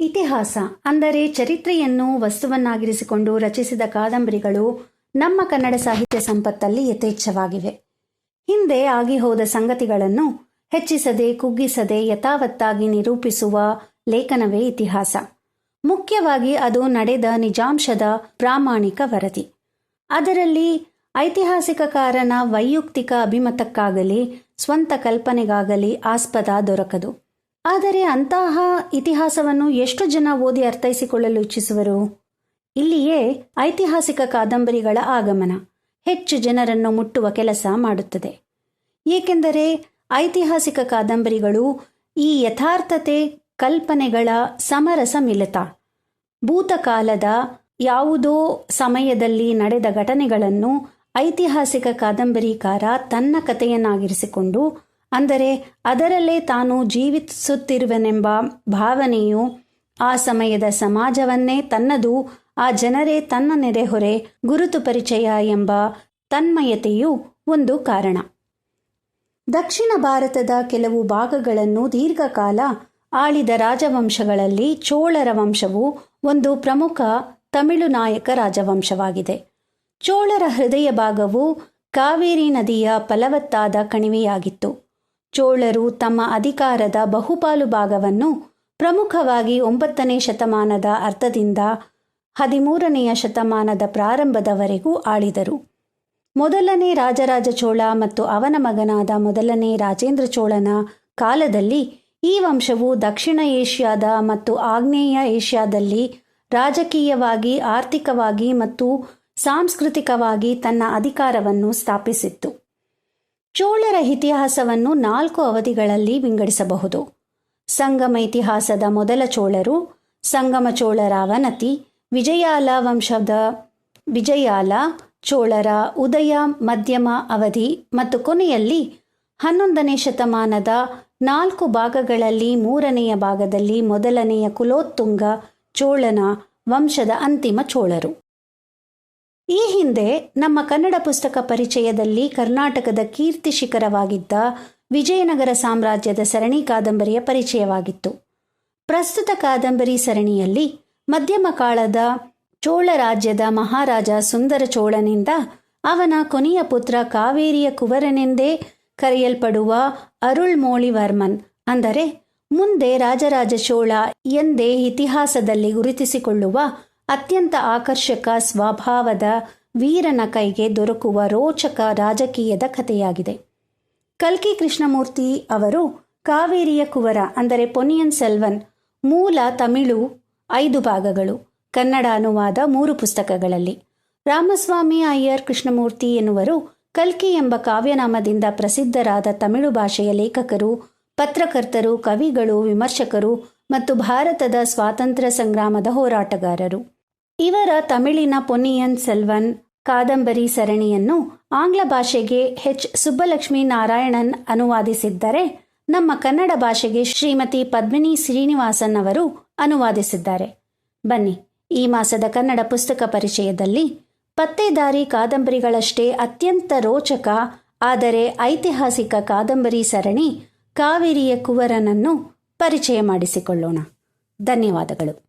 ಇತಿಹಾಸ, ಅಂದರೆ ಚರಿತ್ರೆಯನ್ನು ವಸ್ತುವನ್ನಾಗಿರಿಸಿಕೊಂಡು ರಚಿಸಿದ ಕಾದಂಬರಿಗಳು ನಮ್ಮ ಕನ್ನಡ ಸಾಹಿತ್ಯ ಸಂಪತ್ತಲ್ಲಿ ಯಥೇಚ್ಛವಾಗಿವೆ. ಹಿಂದೆ ಆಗಿ ಹೋದ ಸಂಗತಿಗಳನ್ನು ಹೆಚ್ಚಿಸದೆ ಕುಗ್ಗಿಸದೆ ಯಥಾವತ್ತಾಗಿ ನಿರೂಪಿಸುವ ಲೇಖನವೇ ಇತಿಹಾಸ. ಮುಖ್ಯವಾಗಿ ಅದು ನಡೆದ ನಿಜಾಂಶದ ಪ್ರಾಮಾಣಿಕ ವರದಿ. ಅದರಲ್ಲಿ ಐತಿಹಾಸಿಕ ಕಾರಣ ವೈಯಕ್ತಿಕ ಅಭಿಮತಕ್ಕಾಗಲಿ, ಸ್ವಂತ ಕಲ್ಪನೆಗಾಗಲಿ ಆಸ್ಪದ ದೊರಕದು. ಆದರೆ ಅಂತಹ ಇತಿಹಾಸವನ್ನು ಎಷ್ಟು ಜನ ಓದಿ ಅರ್ಥೈಸಿಕೊಳ್ಳಲು ಇಚ್ಛಿಸುವರು? ಇಲ್ಲಿಯೇ ಐತಿಹಾಸಿಕ ಕಾದಂಬರಿಗಳ ಆಗಮನ ಹೆಚ್ಚು ಜನರನ್ನು ಮುಟ್ಟುವ ಕೆಲಸ ಮಾಡುತ್ತದೆ. ಏಕೆಂದರೆ ಐತಿಹಾಸಿಕ ಕಾದಂಬರಿಗಳು ಈ ಯಥಾರ್ಥತೆ, ಕಲ್ಪನೆಗಳ ಸಮರಸ ಮಿಲಿತ. ಭೂತಕಾಲದ ಯಾವುದೋ ಸಮಯದಲ್ಲಿ ನಡೆದ ಘಟನೆಗಳನ್ನು ಐತಿಹಾಸಿಕ ಕಾದಂಬರಿಕಾರ ತನ್ನ ಕಥೆಯನ್ನಾಗಿರಿಸಿಕೊಂಡು ಅಂದರೆ ಅದರಲ್ಲೇ ತಾನು ಜೀವಿಸುತ್ತಿರುವೆನೆಂಬ ಭಾವನೆಯು ಆ ಸಮಯದ ಸಮಾಜವನ್ನೇ ತನ್ನದು, ಆ ಜನರೇ ತನ್ನ ನೆರೆಹೊರೆ ಗುರುತು ಪರಿಚಯ ಎಂಬ ತನ್ಮಯತೆಯು ಒಂದು ಕಾರಣ. ದಕ್ಷಿಣ ಭಾರತದ ಕೆಲವು ಭಾಗಗಳನ್ನು ದೀರ್ಘಕಾಲ ಆಳಿದ ರಾಜವಂಶಗಳಲ್ಲಿ ಚೋಳರ ವಂಶವು ಒಂದು ಪ್ರಮುಖ ತಮಿಳು ನಾಯಕ ರಾಜವಂಶವಾಗಿದೆ. ಚೋಳರ ಹೃದಯ ಭಾಗವು ಕಾವೇರಿ ನದಿಯ ಫಲವತ್ತಾದ ಕಣಿವೆಯಾಗಿತ್ತು. ಚೋಳರು ತಮ್ಮ ಅಧಿಕಾರದ ಬಹುಪಾಲು ಭಾಗವನ್ನು ಪ್ರಮುಖವಾಗಿ ಒಂಬತ್ತನೇ ಶತಮಾನದ ಅರ್ಥದಿಂದ ಹದಿಮೂರನೆಯ ಶತಮಾನದ ಪ್ರಾರಂಭದವರೆಗೂ ಆಳಿದರು. ಮೊದಲನೇ ರಾಜರಾಜ ಚೋಳ ಮತ್ತು ಅವನ ಮಗನಾದ ಮೊದಲನೇ ರಾಜೇಂದ್ರ ಚೋಳನ ಕಾಲದಲ್ಲಿ ಈ ವಂಶವು ದಕ್ಷಿಣ ಏಷ್ಯಾದ ಮತ್ತು ಆಗ್ನೇಯ ಏಷ್ಯಾದಲ್ಲಿ ರಾಜಕೀಯವಾಗಿ, ಆರ್ಥಿಕವಾಗಿ ಮತ್ತು ಸಾಂಸ್ಕೃತಿಕವಾಗಿ ತನ್ನ ಅಧಿಕಾರವನ್ನು ಸ್ಥಾಪಿಸಿತ್ತು. ಚೋಳರ ಇತಿಹಾಸವನ್ನು ನಾಲ್ಕು ಅವಧಿಗಳಲ್ಲಿ ವಿಂಗಡಿಸಬಹುದು. ಸಂಗಮ ಇತಿಹಾಸದ ಮೊದಲ ಚೋಳರು ಸಂಗಮ ಚೋಳರ ಅವನತಿ ವಿಜಯಾಲ ವಂಶದ ವಿಜಯಾಲ ಚೋಳರ ಉದಯ, ಮಧ್ಯಮ ಅವಧಿ ಮತ್ತು ಕೊನೆಯಲ್ಲಿ ಹನ್ನೊಂದನೇ ಶತಮಾನದ ನಾಲ್ಕು ಭಾಗಗಳಲ್ಲಿ ಮೂರನೆಯ ಭಾಗದಲ್ಲಿ ಮೊದಲನೆಯ ಕುಲೋತ್ತುಂಗ ಚೋಳನ ವಂಶದ ಅಂತಿಮ ಚೋಳರು. ಈ ಹಿಂದೆ ನಮ್ಮ ಕನ್ನಡ ಪುಸ್ತಕ ಪರಿಚಯದಲ್ಲಿ ಕರ್ನಾಟಕದ ಕೀರ್ತಿ ಶಿಖರವಾಗಿದ್ದ ವಿಜಯನಗರ ಸಾಮ್ರಾಜ್ಯದ ಸರಣಿ ಕಾದಂಬರಿಯ ಪರಿಚಯವಾಗಿತ್ತು. ಪ್ರಸ್ತುತ ಕಾದಂಬರಿ ಸರಣಿಯಲ್ಲಿ ಮಧ್ಯಮ ಕಾಲದ ಚೋಳ ರಾಜ್ಯದ ಮಹಾರಾಜ ಸುಂದರ ಚೋಳನಿಂದ ಅವನ ಕೊನೆಯ ಪುತ್ರ ಕಾವೇರಿಯ ಕುವರನೆಂದೇ ಕರೆಯಲ್ಪಡುವ ಅರುಳ್ಮೋಳಿವರ್ಮನ್, ಅಂದರೆ ಮುಂದೆ ರಾಜರಾಜ ಚೋಳ ಎಂದೇ ಇತಿಹಾಸದಲ್ಲಿ ಗುರುತಿಸಿಕೊಳ್ಳುವ ಅತ್ಯಂತ ಆಕರ್ಷಕ ಸ್ವಭಾವದ ವೀರನ ಕೈಗೆ ದೊರಕುವ ರೋಚಕ ರಾಜಕೀಯದ ಕಥೆಯಾಗಿದೆ. ಕಲ್ಕಿ ಕೃಷ್ಣಮೂರ್ತಿ ಅವರು ಕಾವೇರಿಯ ಕುವರ, ಅಂದರೆ ಪೊನಿಯನ್ ಸೆಲ್ವನ್, ಮೂಲ ತಮಿಳು ಐದು ಭಾಗಗಳು, ಕನ್ನಡ ಅನುವಾದ ಮೂರು ಪುಸ್ತಕಗಳಲ್ಲಿ. ರಾಮಸ್ವಾಮಿ ಅಯ್ಯರ್ ಕೃಷ್ಣಮೂರ್ತಿ ಎನ್ನುವರು ಕಲ್ಕಿ ಎಂಬ ಕಾವ್ಯನಾಮದಿಂದ ಪ್ರಸಿದ್ಧರಾದ ತಮಿಳು ಭಾಷೆಯ ಲೇಖಕರು, ಪತ್ರಕರ್ತರು, ಕವಿಗಳು, ವಿಮರ್ಶಕರು ಮತ್ತು ಭಾರತದ ಸ್ವಾತಂತ್ರ್ಯ ಸಂಗ್ರಾಮದ ಹೋರಾಟಗಾರರು. ಇವರ ತಮಿಳಿನ ಪೊನ್ನಿಯನ್ ಸೆಲ್ವನ್ ಕಾದಂಬರಿ ಸರಣಿಯನ್ನು ಆಂಗ್ಲ ಭಾಷೆಗೆ ಎಚ್. ಸುಬ್ಬಲಕ್ಷ್ಮಿ ನಾರಾಯಣನ್ ಅನುವಾದಿಸಿದ್ದರೆ, ನಮ್ಮ ಕನ್ನಡ ಭಾಷೆಗೆ ಶ್ರೀಮತಿ ಪದ್ಮಿನಿ ಶ್ರೀನಿವಾಸನ್ ಅವರು ಅನುವಾದಿಸಿದ್ದಾರೆ. ಬನ್ನಿ, ಈ ಮಾಸದ ಕನ್ನಡ ಪುಸ್ತಕ ಪರಿಚಯದಲ್ಲಿ ಪತ್ತೆದಾರಿ ಕಾದಂಬರಿಗಳಷ್ಟೇ ಅತ್ಯಂತ ರೋಚಕ, ಆದರೆ ಐತಿಹಾಸಿಕ ಕಾದಂಬರಿ ಸರಣಿ ಕಾವೇರಿಯ ಕುವರನನ್ನು ಪರಿಚಯ ಮಾಡಿಸಿಕೊಳ್ಳೋಣ. ಧನ್ಯವಾದಗಳು.